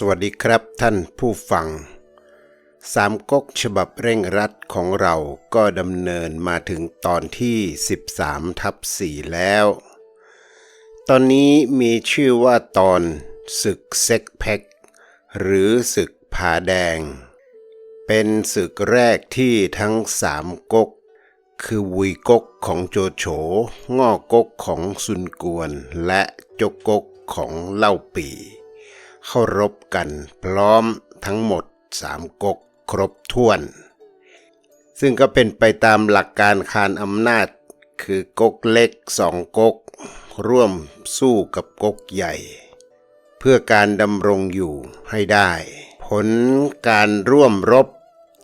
สวัสดีครับท่านผู้ฟังสามก๊กฉบับเร่งรัดของเราก็ดำเนินมาถึงตอนที่ 13ทับ4แล้ว ตอนนี้มีชื่อว่าตอนศึกเซ็กแพ็กหรือศึกผาแดง เป็นศึกแรกที่ทั้งสามก๊กคือวุยก๊กของโจโฉง่อก๊กของซุนกวน และจกก๊กของเล่าปี เขารบกันพร้อมทั้งหมดสามก๊กครบถ้วน ซึ่งก็เป็นไปตามหลักการคานอำนาจ คือก๊กเล็กสองก๊กร่วมสู้กับก๊กใหญ่ เพื่อการดำรงอยู่ให้ได้ ผลการร่วมรบ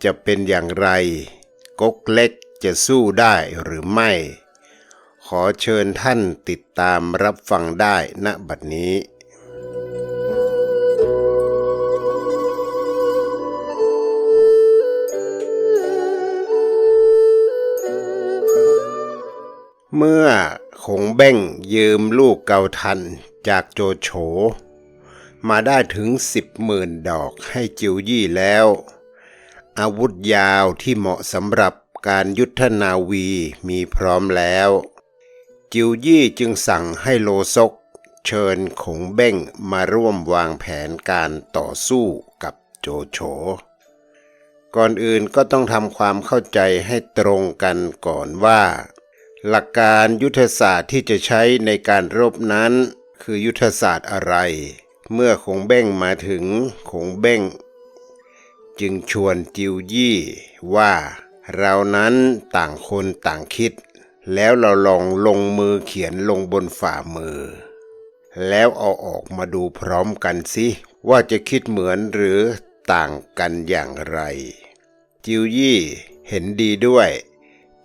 จะเป็นอย่างไร ก๊กเล็กจะสู้ได้หรือไม่ ขอเชิญท่านติดตามรับฟังได้ณบัดนี้ เมื่อคงเบ้งยืมลูกเกาทันจากโจโฉ มาได้ถึงสิบหมื่นดอกให้จิวยี่แล้ว อาวุธยาวที่เหมาะสำหรับการยุทธนาวีมีพร้อมแล้ว จิวยี่จึงสั่งให้โลซก เชิญขงเบ้งมาร่วมวางแผนการต่อสู้กับโจโฉ ก่อนอื่นก็ต้องทำความเข้าใจให้ตรงกันก่อนว่า หลักการยุทธศาสตร์ที่จะใช้ในการรบนั้น คือยุทธศาสตร์อะไร เมื่อคงเบ้งมาถึงคงเบ้ง จึงชวนจิวยี่ว่าเรานั้นต่างคนต่างคิด แล้วเราลองลงมือเขียนลงบนฝ่ามือ แล้วเอาออกมาดูพร้อมกันสิว่าจะคิดเหมือนหรือต่างกันอย่างไร จิวยี่เห็นดีด้วย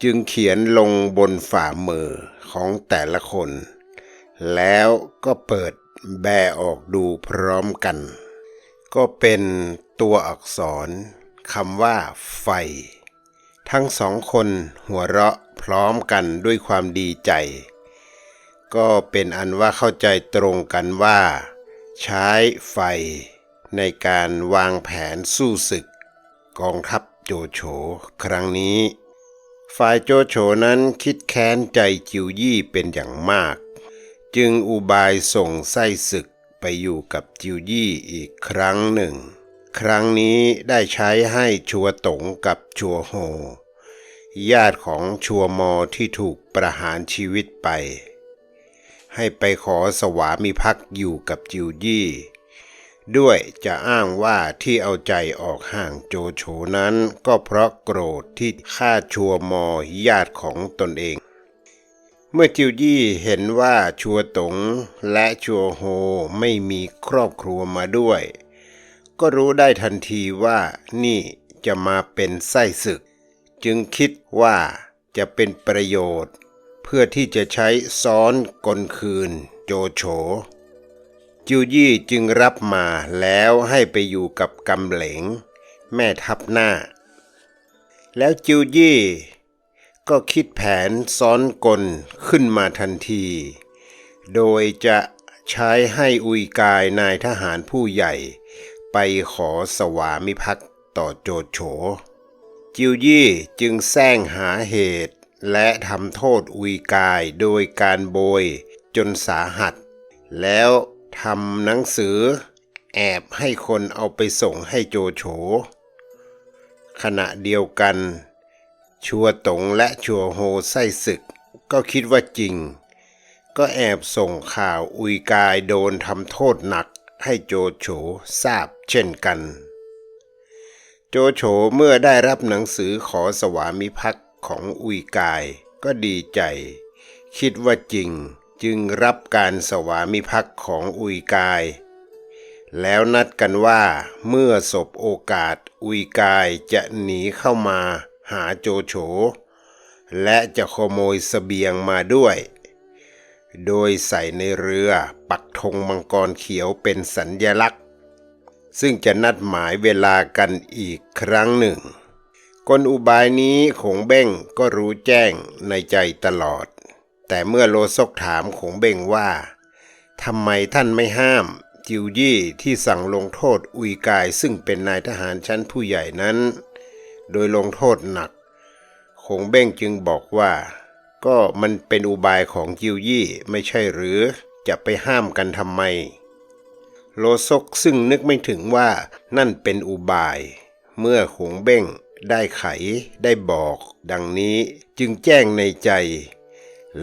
จึงเขียนลงบนฝ่ามือของแต่ละคน แล้วก็เปิดแบออกดูพร้อมกัน ก็เป็นตัวอักษรคำว่า ไฟ ทั้งสองคนหัวเราะพร้อมกันด้วยความดีใจ ก็เป็นอันว่าเข้าใจตรงกันว่า ใช้ไฟ ในการวางแผนสู้ศึก กองทัพโจโฉครั้งนี้ ฝ่ายโจโฉนั้นคิดแค้นใจจิวยี่เป็นอย่างมาก จึงอุบายส่งไส้ศึกไปอยู่กับจิวยี่อีกครั้งหนึ่ง ครั้งนี้ได้ใช้ให้ชัวตงกับชัวโฮ ญาติของชัวมอที่ถูกประหารชีวิตไป ให้ไปขอสวามิภักดิ์อยู่กับจิวยี่ ด้วยจะอ้างว่าที่เอาใจออกห่างโจโฉนั้น ก็เพราะโกรธที่ฆ่าชัวมอญาติของตนเอง เมื่อจิวยี่เห็นว่าชัวตงและชัวโฮไม่มีครอบครัวมาด้วย ก็รู้ได้ทันทีว่านี่จะมาเป็นไส้ศึก จึงคิดว่าจะเป็นประโยชน์ เพื่อที่จะใช้ซ้อนกลคืนโจโฉ จิวยี่จึงรับมาแล้วให้ไปอยู่กับกำเหลง แม่ทัพหน้า แล้วจิวยี่ก็คิดแผนซ้อนกลขึ้นมาทันที โดยจะใช้ให้อุยกายนายทหารผู้ใหญ่ ไปขอสวามิภักดิ์ต่อโจโฉ จิวยี่จึงแซงหาเหตุและทำโทษอุยกายโดยการโบยจนสาหัส แล้ว ทำหนังสือ แอบให้คนเอาไปส่งให้โจโฉ ขณะเดียวกัน ชัวตงและชัวโฮไส้ศึก ก็คิดว่าจริง ก็แอบส่งข่าวอุยกายโดนทำโทษหนักให้โจโฉทราบเช่นกัน โจโฉเมื่อได้รับหนังสือขอสวามิภักดิ์ของอุยกายก็ดีใจ คิดว่าจริง จึงรับการสวามิภักดิ์ของอุยกาย แล้วนัดกันว่าเมื่อสบโอกาสอุยกายจะหนีเข้ามาหาโจโฉ และจะขโมยสเสบียงมาด้วย โดยใส่ในเรือปักธงมังกรเขียวเป็นสัญญลักษณ์ ซึ่งจะนัดหมายเวลากันอีกครั้งหนึ่งกลอุบายนี้ขงเบ้งก็รู้แจ้งในใจตลอด แต่เมื่อโลซกถามขงเบ้งว่าทำไมท่านไม่ห้าม จิวยี่ที่สั่งลงโทษอุยกายซึ่งเป็นนายทหารชั้นผู้ใหญ่นั้น โดยลงโทษหนักคงเบ้งจึงบอกว่า ก็มันเป็นอุบายของจิวยี่ไม่ใช่หรือจะไปห้ามกันทำไม โลซกซึ่งนึกไม่ถึงว่านั่นเป็นอุบาย เมื่อคงเบ้งได้ไขได้บอก ดังนี้จึงแจ้งในใจ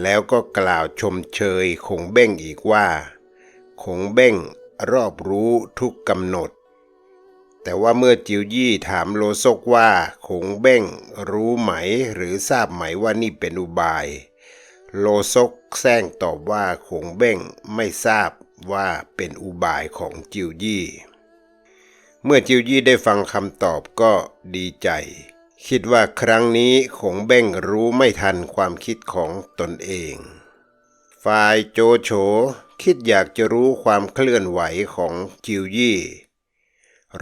แล้วก็กล่าวชมเชยคงเบ้งอีกว่า คงเบ้งรอบรู้ทุกกำหนด แต่ว่าเมื่อจิวยี่ถามโลซกว่าคงเบ้งรู้ไหมหรือทราบไหมว่านี่เป็นอุบาย โลซกแซงตอบว่าคงเบ้งไม่ทราบว่าเป็นอุบายของจิวยี่ เมื่อจิวยี่ได้ฟังคำตอบก็ดีใจ คิดว่าครั้งนี้คงเบ้งรู้ไม่ทันความคิดของตนเอง ฝ่ายโจโฉคิดอยากจะรู้ความเคลื่อนไหวของจิวยี่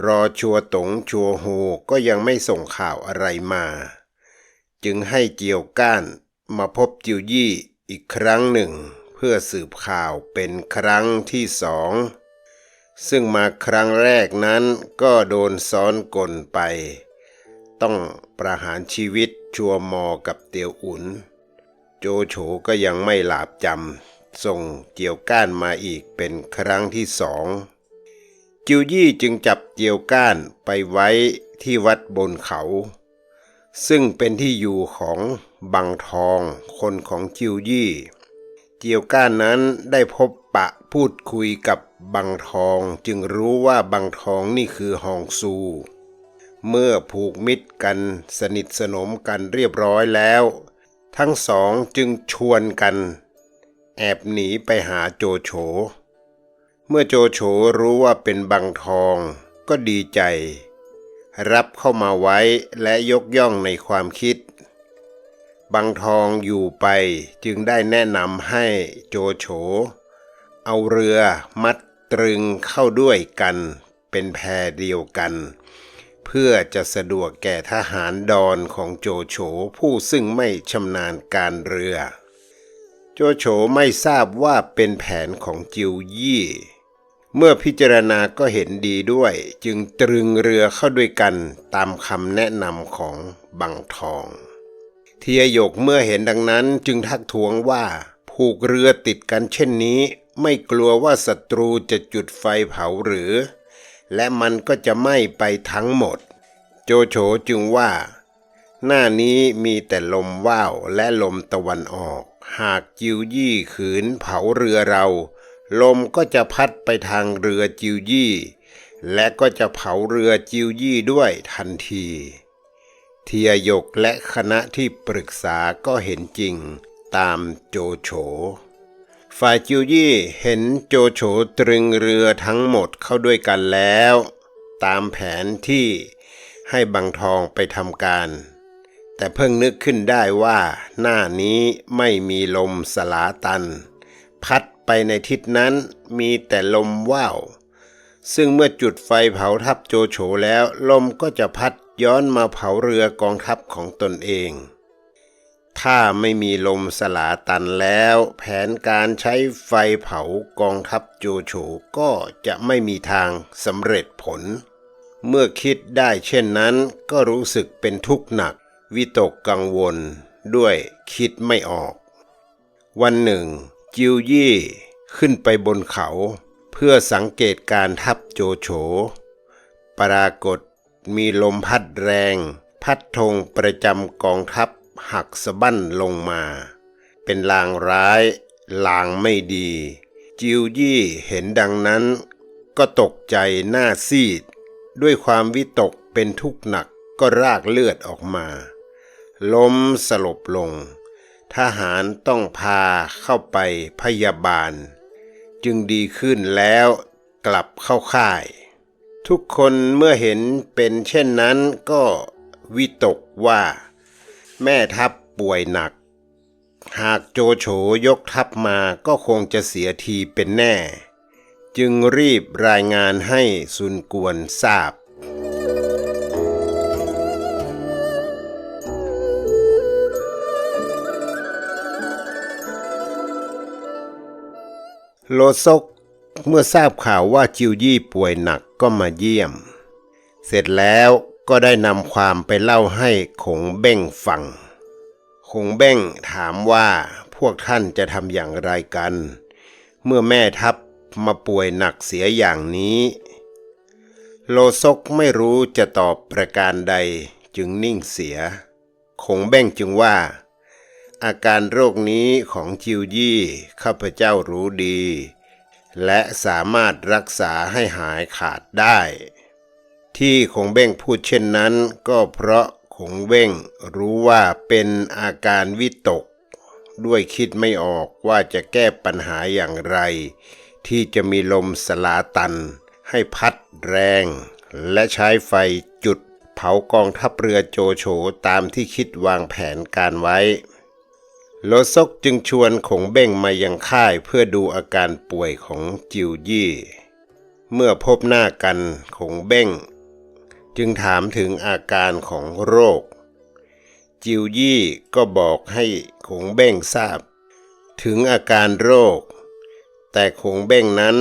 รอชัวตงชัวโฮก็ยังไม่ส่งข่าวอะไรมา จึงให้เจียวก้านมาพบจิวยี่อีกครั้งหนึ่ง เพื่อสืบข่าวเป็นครั้งที่สอง ซึ่งมาครั้งแรกนั้นก็โดนซ้อนกลไป ต้องประหารชีวิตชัวมอกับเตียวอุนโจโฉก็ยังไม่หลาบจำส่งเจียวก้านมาอีกเป็นครั้งที่สอง จิวยี่จึงจับเจียวก้านไปไว้ที่วัดบนเขา ซึ่งเป็นที่อยู่ของบังทองคนของจิวยี่ เจียวก้านนั้นได้พบปะพูดคุยกับบังทองจึงรู้ว่าบังทองนี่คือฮองซู เมื่อผูกมิตรกันสนิทสนมกันเรียบร้อยแล้ว ทั้งสองจึงชวนกัน แอบหนีไปหาโจโฉ เมื่อโจโฉรู้ว่าเป็นบังทองก็ดีใจ รับเข้ามาไว้และยกย่องในความคิด บังทองอยู่ไปจึงได้แนะนำให้โจโฉ เอาเรือมัดตรึงเข้าด้วยกันเป็นแพเดียวกัน พื่อจะสะดวกแก่ทหารดอนของโจโฉผู้ซึ่งไม่ชำนาญการเรือ โจโฉไม่ทราบว่าเป็นแผนของจิวยี่ เมื่อพิจารณาก็เห็นดีด้วย จึงตรึงเรือเข้าด้วยกันตามคำแนะนำของบังทอง เทียยกเมื่อเห็นดังนั้นจึงทักท้วงว่าผูกเรือติดกันเช่นนี้ ไม่กลัวว่าศัตรูจะจุดไฟเผาหรือ และมันก็จะไหม้ไปทั้งหมด โจโฉจึงว่า หน้านี้มีแต่ลมว่าวและลมตะวันออก หากจิวยี่ขืนเผาเรือเรา ลมก็จะพัดไปทางเรือจิวยี่ และก็จะเผาเรือจิวยี่ด้วยทันที เทียยกและคณะที่ปรึกษาก็เห็นจริงตามโจโฉฝ่ายจิวยี่เห็นโจโฉตรึงเรือทั้งหมดเข้าด้วยกันแล้ว ตามแผนที่ ให้บังทองไปทำการ แต่เพิ่งนึกขึ้นได้ว่า หน้านี้ไม่มีลมสลาตัน พัดไปในทิศนั้นมีแต่ลมว่าว ซึ่งเมื่อจุดไฟเผาทับโจโฉแล้ว ลมก็จะพัดย้อนมาเผาเรือกองทัพของตนเอง ถ้าไม่มีลมสลาตันแล้ว แผนการใช้ไฟเผากองทัพโจโฉก็จะไม่มีทางสำเร็จผล เมื่อคิดได้เช่นนั้นก็รู้สึกเป็นทุกข์หนัก วิตกกังวล ด้วยคิดไม่ออก วันหนึ่ง จิวยี่ขึ้นไปบนเขา เพื่อสังเกตการทัพโจโฉ ปรากฏมีลมพัดแรง พัดธงประจำกองทัพหักสะบั้นลงมา เป็นลางร้าย ลางไม่ดี จิวยี่เห็นดังนั้น ก็ตกใจหน้าซีด ด้วยความวิตกเป็นทุกข์หนักก็รากเลือดออกมา ล้มสลบลง ทหารต้องพาเข้าไปพยาบาล จึงดีขึ้นแล้วกลับเข้าค่าย ทุกคนเมื่อเห็นเป็นเช่นนั้นก็วิตกว่า แม่ทัพป่วยหนัก หากโจโฉยกทัพมาก็คงจะเสียทีเป็นแน่ จึงรีบรายงานให้ซุนกวนทราบ โลซกเมื่อทราบข่าวว่าจิวยี่ป่วยหนักก็มาเยี่ยม เสร็จแล้วก็ได้นำความไปเล่าให้ขงเบ้งฟังคงเบ้งถามว่าพวกท่านจะทำอย่างไรกัน เมื่อแม่ทัพ มาป่วยหนักเสียอย่างนี้ โลซกไม่รู้จะตอบประการใดจึงนิ่งเสีย คงเบ้งจึงว่า อาการโรคนี้ของจิวยี่ข้าพเจ้ารู้ดี และสามารถรักษาให้หายขาดได้ ที่คงเบ้งพูดเช่นนั้น ก็เพราะคงเบ้งรู้ว่าเป็นอาการวิตกด้วยคิดไม่ออกว่าจะแก้ปัญหาอย่างไร ที่จะมีลมสลาตัน ให้พัดแรง และใช้ไฟจุดเผากองทัพเรือโจโฉตามที่คิดวางแผนการไว้ โลซกจึงชวนขงเบ้งมายังค่ายเพื่อดูอาการป่วยของจิวยี่ เมื่อพบหน้ากันขงเบ้ง จึงถามถึงอาการของโรค จิวยี่ก็บอกให้ขงเบ้งทราบ ถึงอาการโรค แต่ขงเบ้งนั้น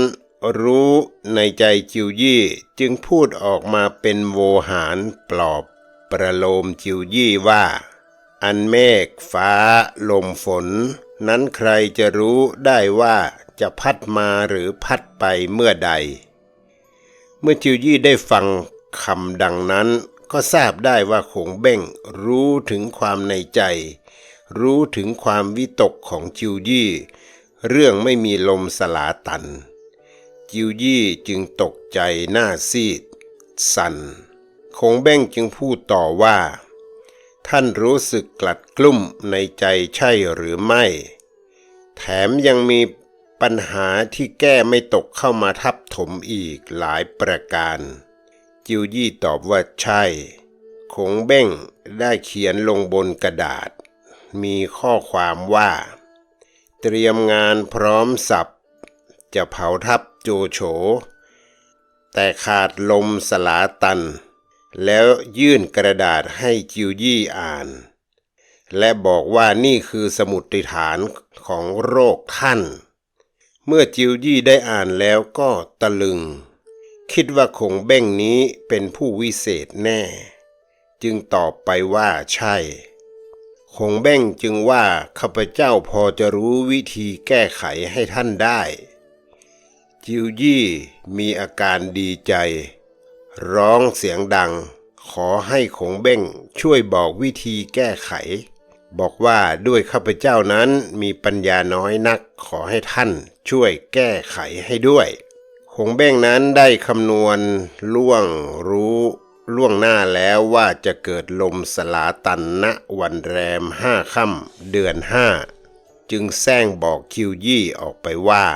รู้ในใจจิวยี่จึงพูดออกมาเป็นโวหารปลอบประโลมจิวยี่ว่า อันเมฆฟ้าลมฝน นั้นใครจะรู้ได้ว่าจะพัดมาหรือพัดไปเมื่อใด เมื่อจิวยี่ได้ฟังคำดังนั้นก็ทราบได้ว่าขงเบ้งรู้ถึงความในใจ รู้ถึงความวิตกของจิวยี่ เรื่องไม่มีลมสลาตัน จิวยี่จึงตกใจหน้าซีด สัน่นคงเบ้งจึงพูดต่อว่า ท่านรู้สึกกลัดกลุ้มในใจใช่หรือไม่ แถมยังมีปัญหาที่แก้ไม่ตกเข้ามาทับถมอีกหลายประการ จิวยี่ตอบว่าใช่คงเบ้งได้เขียนลงบนกระดาษ มีข้อความว่า เตรียมงานพร้อมสับ จะเผาทับโจโฉ แต่ขาดลมสลาตัน แล้วยื่นกระดาษให้จิวยี่อ่าน และบอกว่านี่คือสมุดฐานของโรคท่าน เมื่อจิวยี่ได้อ่านแล้วก็ตะลึง คิดว่าคงเบ้งนี้เป็นผู้วิเศษแน่ จึงตอบไปว่าใช่ คงเบ้งจึงว่าข้าพเจ้าพอจะรู้วิธีแก้ไขให้ท่านได้ จิวยี่มีอาการดีใจ ร้องเสียงดัง ขอให้คงเบ้งช่วยบอกวิธีแก้ไข บอกว่าด้วยข้าพเจ้านั้นมีปัญญาน้อยนักขอให้ท่านช่วยแก้ไขให้ด้วยคงเบ้งนั้นได้คำนวณล่วงรู้ ล่วงหน้าแล้วว่าจะเกิดลมสลาตันณวันแรมห้าค่ำเดือนห้าจึงแซงบอกคิวยี่ออกไปว่า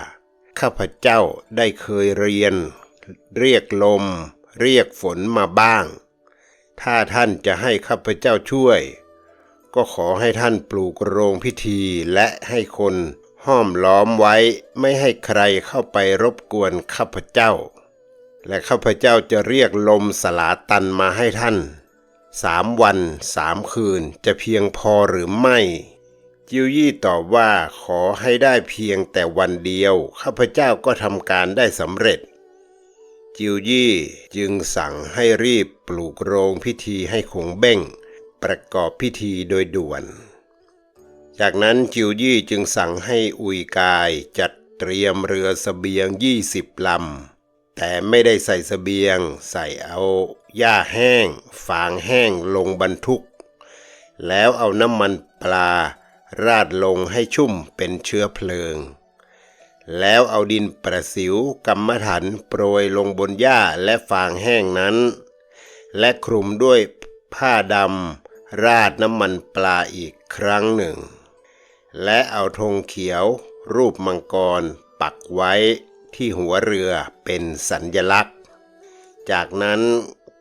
ข้าพเจ้าได้เคยเรียน เรียกลม เรียกฝนมาบ้าง ถ้าท่านจะให้ข้าพเจ้าช่วย ก็ขอให้ท่านปลูกโรงพิธีและให้คนห้อมล้อมไว้ไม่ให้ใครเข้าไปรบกวนข้าพเจ้า และข้าพเจ้าจะเรียกลมสลาตันมาให้ท่านสามวันสามคืนจะเพียงพอหรือไม่ จิวยี่ตอบว่าขอให้ได้เพียงแต่วันเดียว ข้าพเจ้าก็ทำการได้สำเร็จ จิวยี่จึงสั่งให้รีบปลูกโรงพิธีให้คงเบ้ง ประกอบพิธีโดยด่วน จากนั้นจิวยี่จึงสั่งให้อุยกายจัดเตรียมเรือสเสบียงยี่สิบลำ แต่ไม่ได้ใส่สเสบียง ใส่เอาหญ้าแห้ง ฟางแห้งลงบรรทุก แล้วเอาน้ำมันปลา ราดลงให้ชุ่มเป็นเชื้อเพลิง แล้วเอาดินประสิวกรรมฐานโปรยลงบนหญ้าและฟางแห้งนั้น และคลุมด้วยผ้าดำราดน้ำมันปลาอีกครั้งหนึ่ง และเอาธงเขียว รูปมังกรปักไว้ ที่หัวเรือเป็นสัญญลักษณ์ จากนั้น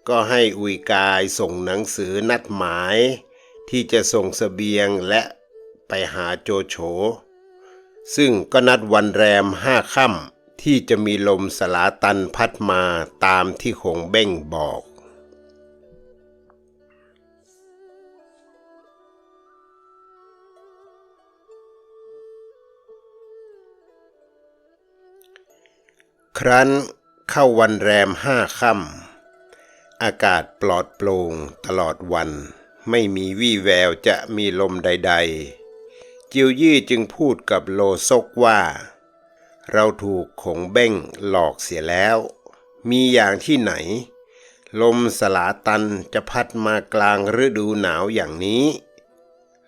ก็ให้อุยกายส่งหนังสือนัดหมาย ที่จะส่งสเสบียงและไปหาโจโฉ ซึ่งก็นัดวันแรมห้าค่ำที่จะมีลมสลาตันพัดมาตามที่คงเบ้งบอก ครั้นเข้าวันแรมห้าค่ำอากาศปลอดโปร่งตลอดวัน ไม่มีวี่แววจะมีลมใด ๆ จิวยี่จึงพูดกับโลซกว่า เราถูกขงเบ้งหลอกเสียแล้ว มีอย่างที่ไหน ลมสลาตันจะพัดมากลางฤดูหนาวอย่างนี้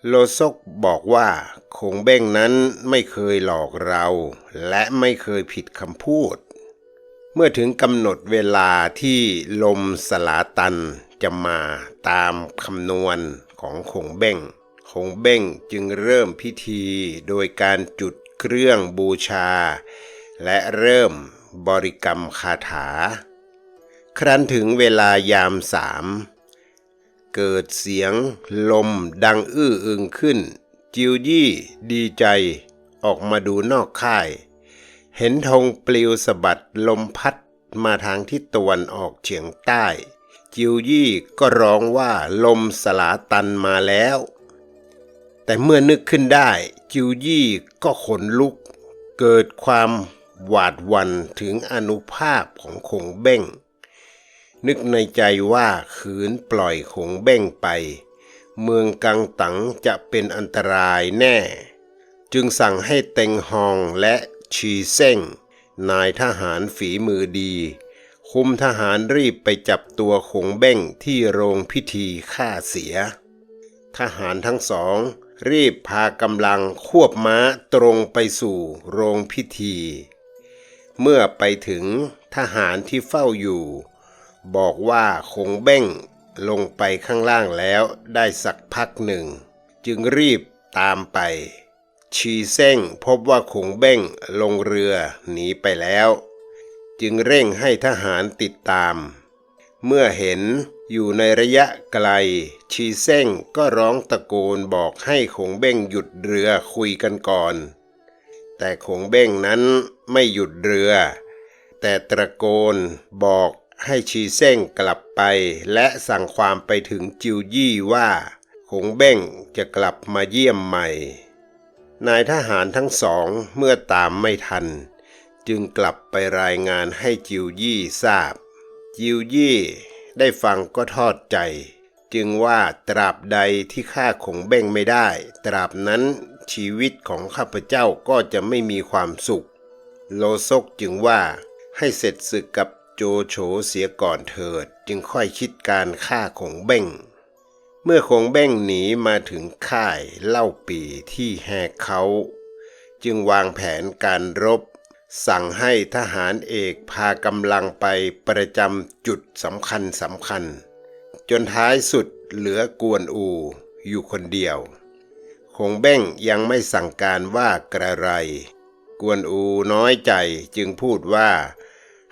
โลซกบอกว่าคงเบ้งนั้นไม่เคยหลอกเรา และไม่เคยผิดคำพูด เมื่อถึงกำหนดเวลาที่ลมสลาตันจะมาตามคำนวณของคงเบ้งคงเบ้งจึงเริ่มพิธีโดยการจุดเครื่องบูชา และเริ่มบริกรรมคาถา ครั้นถึงเวลายามสามเกิดเสียงลมดังอื้ออึงขึ้น จิวยี่ดีใจออกมาดูนอกค่าย เห็นธงปลิวสะบัดลมพัดมาทางทิศตะวันออกเฉียงใต้ จิวยี่ก็ร้องว่าลมสลาตันมาแล้ว แต่เมื่อนึกขึ้นได้ จิวยี่ก็ขนลุก เกิดความหวาดหวันถึงอนุภาพของคงเบ้ง นึกในใจว่าขืนปล่อยคงเบ้งไป เมืองกังตังจะเป็นอันตรายแน่ จึงสั่งให้เต็งฮองและ ชีเซ้งนายทหารฝีมือดี คุมทหารรีบไปจับตัวคงเบ้งที่โรงพิธีฆ่าเสีย ทหารทั้งสอง รีบพากำลังควบม้าตรงไปสู่โรงพิธี เมื่อไปถึงทหารที่เฝ้าอยู่ บอกว่าคงเบ้งลงไปข้างล่างแล้วได้สักพักหนึ่ง จึงรีบตามไป ชีเซ้งพบว่าคงเบ้งลงเรือหนีไปแล้ว จึงเร่งให้ทหารติดตาม เมื่อเห็นอยู่ในระยะไกล ชีเซ้งก็ร้องตะโกนบอกให้คงเบ้งหยุดเรือคุยกันก่อน แต่คงเบ้งนั้นไม่หยุดเรือ แต่ตะโกนบอกให้ชีเซ้งกลับไป และสั่งความไปถึงจิวยี่ว่าคงเบ้งจะกลับมาเยี่ยมใหม่ นายทหารทั้งสองเมื่อตามไม่ทัน จึงกลับไปรายงานให้จิวยี่ทราบ จิวยี่ได้ฟังก็ทอดใจ จึงว่าตราบใดที่ข้าคงเบ้งไม่ได้ ตราบนั้นชีวิตของข้าพเจ้าก็จะไม่มีความสุข โลซกจึงว่าให้เสร็จศึกกับโจโฉเสียก่อนเถิด จึงค่อยคิดการฆ่าคงเบ้ง เมื่อคงเบ้งหนีมาถึงค่ายเล่าปีที่แหกเขา จึงวางแผนการรบ สั่งให้ทหารเอกพากำลังไปประจำจุดสำคัญสำคัญ จนท้ายสุดเหลือกวนอูอยู่คนเดียว คงเบ้งยังไม่สั่งการว่ากระไร กวนอูน้อยใจจึงพูดว่า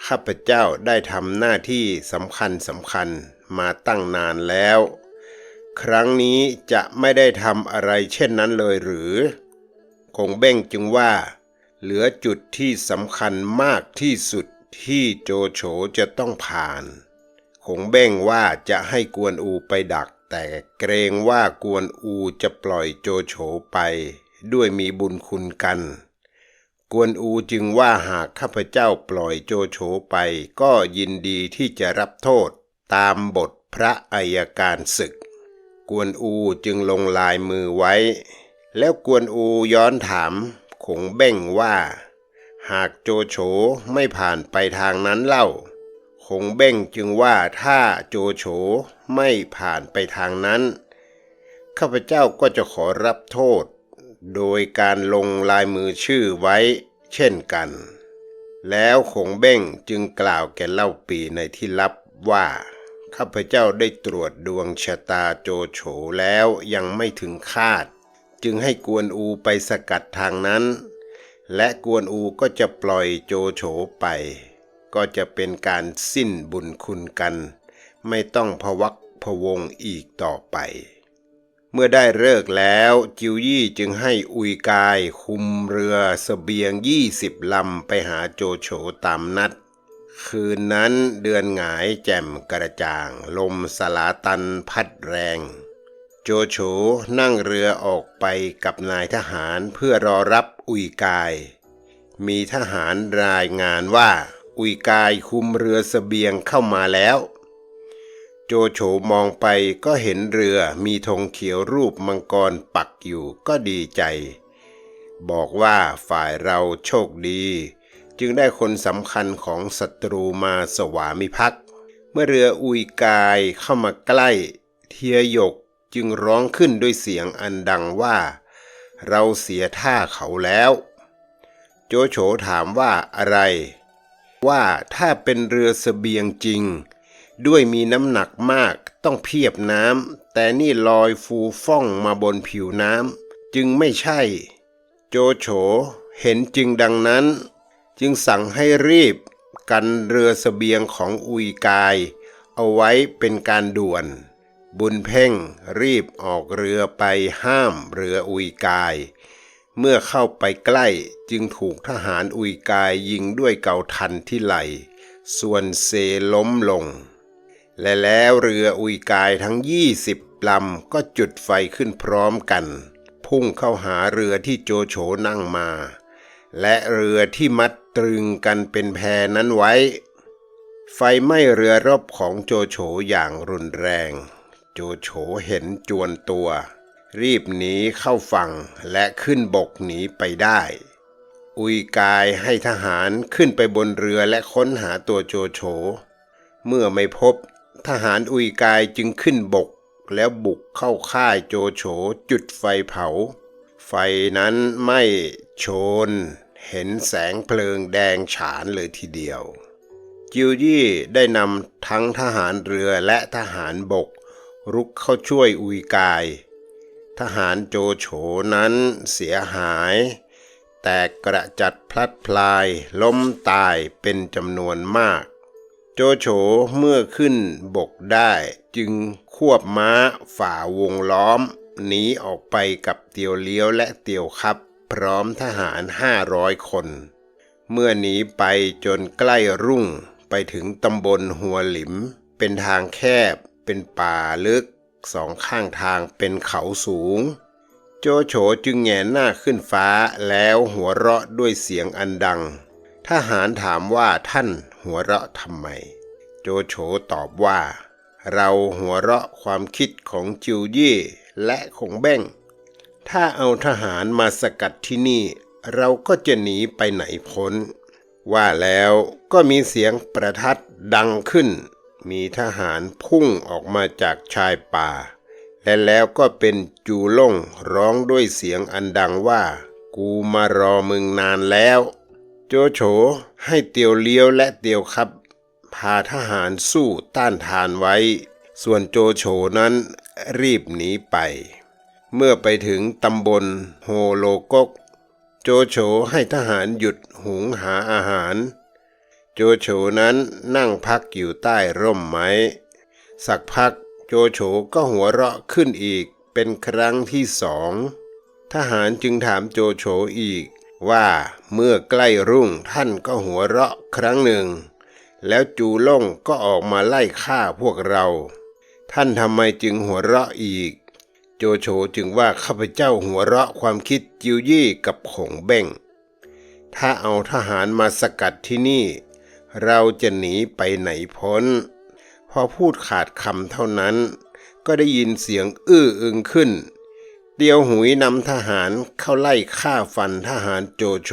ข้าพเจ้าได้ทำหน้าที่สำคัญสำคัญมาตั้งนานแล้ว ครั้งนี้จะไม่ได้ทำอะไรเช่นนั้นเลยหรือ คงเบ้งจึงว่า เหลือจุดที่สำคัญมากที่สุดที่โจโฉจะต้องผ่าน คงเบ้งว่าจะให้กวนอูไปดัก แต่เกรงว่ากวนอูจะปล่อยโจโฉไป ด้วยมีบุญคุณกัน กวนอูจึงว่าหากข้าพเจ้าปล่อยโจโฉไป ก็ยินดีที่จะรับโทษตามบทพระอัยการศึก กวนอูจึงลงลายมือไว้ แล้วกวนอูย้อนถามขงเบ้งว่า หากโจโฉไม่ผ่านไปทางนั้นเล่าคงเบ้งจึงว่าถ้าโจโฉไม่ผ่านไปทางนั้น ข้าพเจ้าก็จะขอรับโทษ โดยการลงลายมือชื่อไว้ เช่นกัน แล้วคงเบ้งจึงกล่าวแก่เล่าปีในที่ลับว่า ข้าพเจ้าได้ตรวจดวงชะตาโจโฉแล้วยังไม่ถึงคาด จึงให้กวนอูไปสกัดทางนั้น และกวนอูก็จะปล่อยโจโฉไป ก็จะเป็นการสิ้นบุญคุณกัน ไม่ต้องพวักพวงอีกต่อไป เมื่อได้เลิกแล้วจิวยี่จึงให้อุยกายคุมเรือสเสบียงยี่สิบลำไปหาโจโฉตามนัด คืนนั้นเดือนหงายแจ่มกระจ่าง ลมสลาตันพัดแรง โจโฉนั่งเรือออกไปกับนายทหารเพื่อรอรับอุยกาย มีทหารรายงานว่าอุยกายคุมเรือสเสบียงเข้ามาแล้ว โจโฉมองไปก็เห็นเรือมีธงเขียวรูปมังกรปักอยู่ก็ดีใจ บอกว่าฝ่ายเราโชคดี จึงได้คนสำคัญของศัตรูมาสวามิภักดิ์เมื่อเรืออุยกายเข้ามาใกล้ เทียยกจึงร้องขึ้นด้วยเสียงอันดังว่า เราเสียท่าเขาแล้ว โจโฉถามว่าอะไร ว่าถ้าเป็นเรือสเสบียงจริง ด้วยมีน้ำหนักมากต้องเพียบน้ำแต่นี่ลอยฟูฟ่องมาบนผิวน้ำจึงไม่ใช่ โจโฉเห็นจริงดังนั้น จึงสั่งให้รีบกันเรือสเสบียงของอุยกาย เอาไว้เป็นการด่วน บุญเพ่งรีบออกเรือไปห้ามเรืออุยกาย เมื่อเข้าไปใกล้จึงถูกทหารอุยกายยิงด้วยเกาทันที่ไหล ส่วนเซล้มลง และแล้วเรืออุยกายทั้งยี่สิบลำก็จุดไฟขึ้นพร้อมกัน พุ่งเข้าหาเรือที่โจโฉนั่งมา และเรือที่มัด ตรึงกันเป็นแพนั้นไว้ ไฟไหม้เรือรบของโจโฉอย่างรุนแรง โจโฉเห็นจวนตัว รีบหนีเข้าฝั่งและขึ้นบกหนีไปได้ อุยกายให้ทหารขึ้นไปบนเรือและค้นหาตัวโจโฉ เมื่อไม่พบทหารอุยกายจึงขึ้นบกแล้วบุกเข้าค่ายโจโฉจุดไฟเผา ไฟนั้นไหม้โชน เห็นแสงเพลิงแดงฉานเลยทีเดียว จิวยี่ได้นำทั้งทหารเรือและทหารบก รุกเข้าช่วยอุยกาย ทหารโจโฉนั้นเสียหาย แตกกระจัดพลัดพลายล้มตายเป็นจำนวนมาก โจโฉเมื่อขึ้นบกได้จึงควบม้าฝ่าวงล้อมหนีออกไปกับเตียวเลี้ยวและเตียวครับ พร้อมทหารห้าร้อยคน เมื่อหนีไปจนใกล้รุ่งไปถึงตำบลหัวหลิม เป็นทางแคบ เป็นป่าลึก สองข้างทางเป็นเขาสูง โจโฉจึงแงนหน้าขึ้นฟ้าแล้วหัวเราะด้วยเสียงอันดัง ทหารถามว่าท่านหัวเราะทำไม โจโฉตอบว่า เราหัวเราะความคิดของจิวยี่และคงแบ้ง ถ้าเอาทหารมาสกัดที่นี่ เราก็จะหนีไปไหนพ้น ว่าแล้วก็มีเสียงประทัดดังขึ้น มีทหารพุ่งออกมาจากชายป่า และแล้วก็เป็นจูล่งร้องด้วยเสียงอันดังว่า กูมารอมึงนานแล้ว โจโฉให้เตียวเลี้ยวและเตียวครับ พาทหารสู้ต้านทานไว้ ส่วนโจโฉนั้นรีบหนีไป เมื่อไปถึงตำบลโฮโลกก โจโฉให้ทหารหยุดหุงหาอาหาร โจโฉนั้นนั่งพักอยู่ใต้ร่มไม้ สักพักโจโฉก็หัวเราะขึ้นอีกเป็นครั้งที่สองทหารจึงถามโจโฉอีกว่าเมื่อใกล้รุ่งท่านก็หัวเราะครั้งหนึ่ง แล้วจูล่งก็ออกมาไล่ฆ่าพวกเรา ท่านทำไมจึงหัวเราะอีก โจโฉจึงว่าข้าพเจ้าหัวเราะความคิดจิวยี่กับขงเบ้งถ้าเอาทหารมาสกัดที่นี่ เราจะหนีไปไหนพ้น พอพูดขาดคำเท่านั้น ก็ได้ยินเสียงอื้ออึงขึ้นเดียวหุยนำทหารเข้าไล่ฆ่าฟันทหารโจโฉ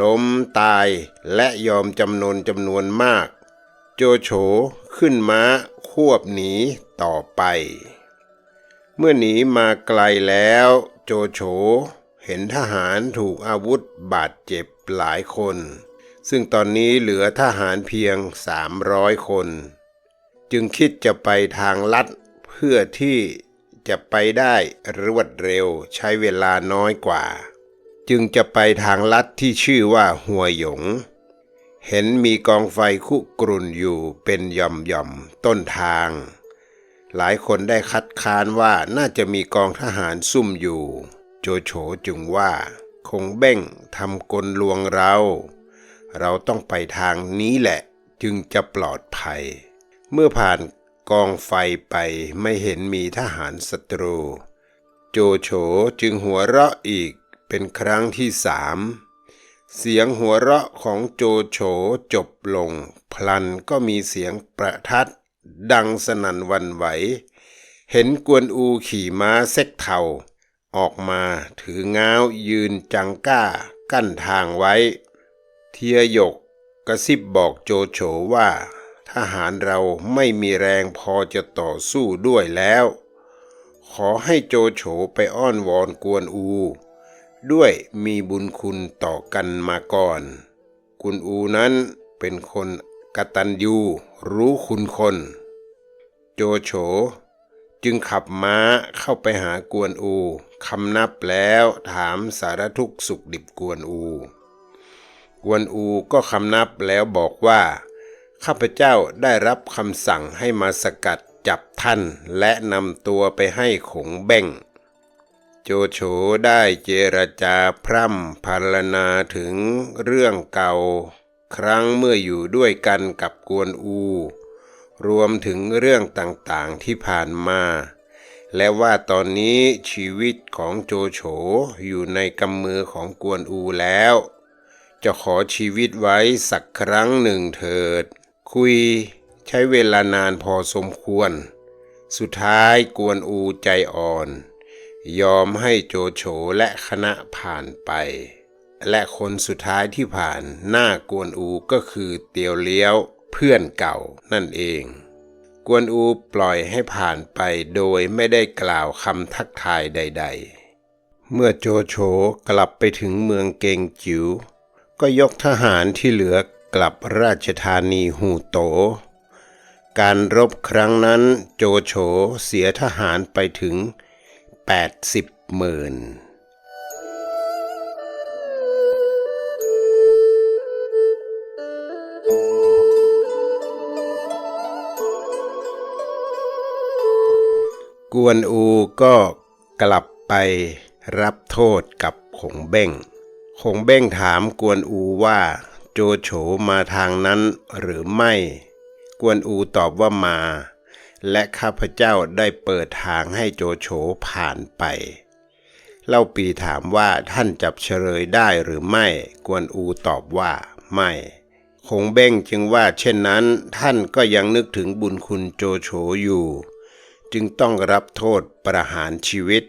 ล้มตายและยอมจำนนจำนวนมาก โจโฉขึ้นม้าควบหนีต่อไป เมื่อหนีมาไกลแล้ว โจโฉเห็นทหารถูกอาวุธบาดเจ็บหลายคน ซึ่งตอนนี้เหลือทหารเพียงสามร้อยคน จึงคิดจะไปทางลัดเพื่อที่จะไปได้รวดเร็วใช้เวลาน้อยกว่า จึงจะไปทางลัดที่ชื่อว่าหัวหยง เห็นมีกองไฟคุกรุ่นอยู่เป็นย่อมย่อมๆต้นทาง หลายคนได้คัดค้านว่าน่าจะมีกองทหารซุ่มอยู่ โจโฉจึงว่า คงเบ้งทำกลลวงเรา เราต้องไปทางนี้แหละ จึงจะปลอดภัย เมื่อผ่านกองไฟไปไม่เห็นมีทหารศัตรู โจโฉจึงหัวเราะอีกเป็นครั้งที่สามเสียงหัวเราะของโจโฉจบลง พลันก็มีเสียงประทัด ดังสนั่นวันไหว เห็นกวนอูขี่ม้าเซ็กเทาออกมาถือง้าวยืนจังก้ากั้นทางไว้ เทียยกกระซิบบอกโจโฉว่า ทหารเราไม่มีแรงพอจะต่อสู้ด้วยแล้ว ขอให้โจโฉไปอ้อนวอนกวนอู ด้วยมีบุญคุณต่อกันมาก่อนกวนอูนั้นเป็นคนกตัญญูรู้คุณคน โจโฉ จึงขับม้าเข้าไปหากวนอูคำนับแล้วถามสารทุกสุขดิบกวนอู กวนอูก็คำนับแล้วบอกว่า ข้าพเจ้าได้รับคำสั่งให้มาสกัดจับท่านและนำตัวไปให้ขงเบ้งโจโฉได้เจรจาพร่ำพรรณนาถึงเรื่องเก่า ครั้งเมื่ออยู่ด้วยกันกับกวนอู รวมถึงเรื่องต่างๆที่ผ่านมา และว่าตอนนี้ชีวิตของโจโฉอยู่ในกำมือของกวนอูแล้ว จะขอชีวิตไว้สักครั้งหนึ่งเถิด คุยใช้เวลานานพอสมควร สุดท้ายกวนอูใจอ่อน ยอมให้โจโฉและคณะผ่านไป และคนสุดท้ายที่ผ่านหน้ากวนอูก็คือเตียวเลี้ยว เพื่อนเก่านั่นเอง กวนอูปล่อยให้ผ่านไปโดยไม่ได้กล่าวคำทักทายใด ๆ เมื่อโจโฉกลับไปถึงเมืองเกงจิ๋วก็ยกทหารที่เหลือกลับราชธานีฮูโต การรบครั้งนั้นโจโฉเสียทหารไปถึง 80หมื่น กวนอูก็กลับไปรับโทษกับขงเบ้งคงเบ้งถามกวนอูว่า โจโฉมาทางนั้นหรือไม่ กวนอูตอบว่ามา และข้าพเจ้าได้เปิดทางให้โจโฉผ่านไป เล่าปีถามว่าท่านจับเฉลยได้หรือไม่ กวนอูตอบว่าไม่คงเบ้งจึงว่าเช่นนั้นท่านก็ยังนึกถึงบุญคุณโจโฉอยู่ จึงต้องรับโทษประหารชีวิต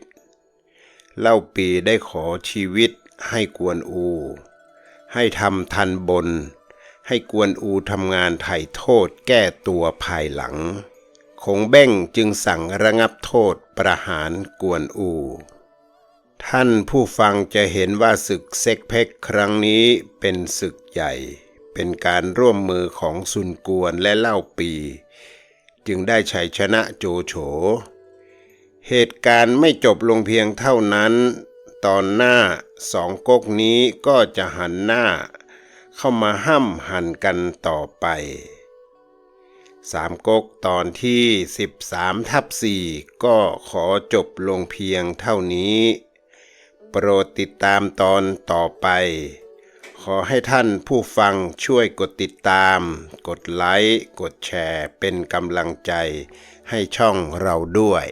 เล่าปีได้ขอชีวิตให้กวนอู ให้ทำทันบน ให้กวนอูทำงานไถ่โทษแก้ตัวภายหลัง คงเบ้งจึงสั่งระงับโทษประหารกวนอู ท่านผู้ฟังจะเห็นว่าศึกเซ็กเพ็กครั้งนี้เป็นศึกใหญ่ เป็นการร่วมมือของซุนกวนและเล่าปี จึงได้ชัยชนะโจโฉ เหตุการณ์ไม่จบลงเพียงเท่านั้น ตอนหน้าสองก๊กนี้ก็จะหันหน้า เข้ามาห้ำหันกันต่อไปสามก๊กตอนที่ 13ทับ4ก็ขอจบลงเพียงเท่านี้ โปรดติดตามตอนต่อไป ขอให้ท่านผู้ฟังช่วยกดติดตาม กดไลค์ กดแชร์ เป็นกำลังใจให้ช่องเราด้วย